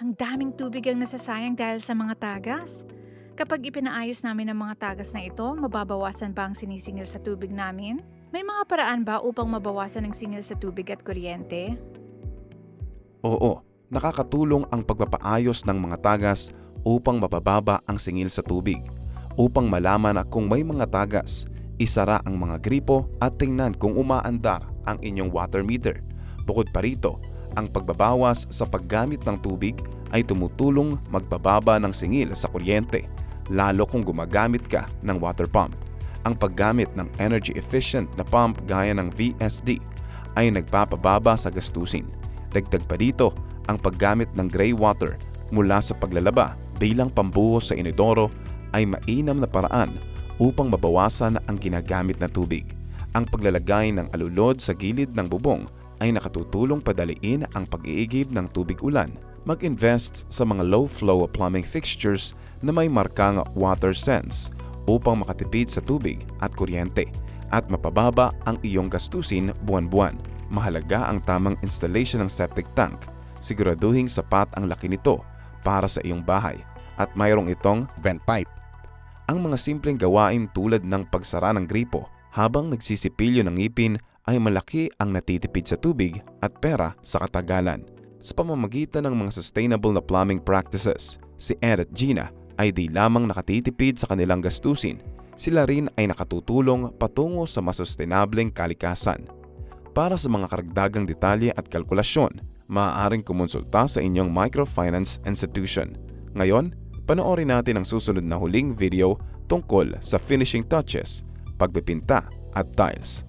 Ang daming tubig ang nasasayang dahil sa mga tagas. Kapag ipinaayos namin ang mga tagas na ito, mababawasan ba ang sinisingil sa tubig namin? May mga paraan ba upang mabawasan ang singil sa tubig at kuryente? Oo, nakakatulong ang pagpapaayos ng mga tagas upang mabababa ang singil sa tubig. Upang malaman na kung may mga tagas, isara ang mga gripo at tingnan kung umaandar ang inyong water meter. Bukod pa rito, ang pagbabawas sa paggamit ng tubig ay tumutulong magbababa ng singil sa kuryente, lalo kung gumagamit ka ng water pump. Ang paggamit ng energy efficient na pump gaya ng VSD ay nagpapababa sa gastusin. Dagdag pa dito ang paggamit ng gray water mula sa paglalaba bilang pambuhos sa inodoro ay mainam na paraan upang mabawasan ang ginagamit na tubig. Ang paglalagay ng alulod sa gilid ng bubong ay nakatutulong padaliin ang pag-iigib ng tubig ulan. Mag-invest sa mga low-flow plumbing fixtures na may markang water sense upang makatipid sa tubig at kuryente at mapababa ang iyong gastusin buwan-buwan. Mahalaga ang tamang installation ng septic tank. Siguraduhin sapat ang laki nito para sa iyong bahay at mayroong itong vent pipe. Ang mga simpleng gawain tulad ng pagsara ng gripo habang nagsisipilyo ng ngipin ay malaki ang natitipid sa tubig at pera sa katagalan. Sa pamamagitan ng mga sustainable na plumbing practices, si Ed at Gina ay di lamang nakatitipid sa kanilang gastusin, sila rin ay nakatutulong patungo sa mas sustainableng kalikasan. Para sa mga karagdagang detalye at kalkulasyon, maaaring kumonsulta sa inyong microfinance institution. Ngayon, panoorin natin ang susunod na huling video tungkol sa finishing touches, pagpipinta at tiles.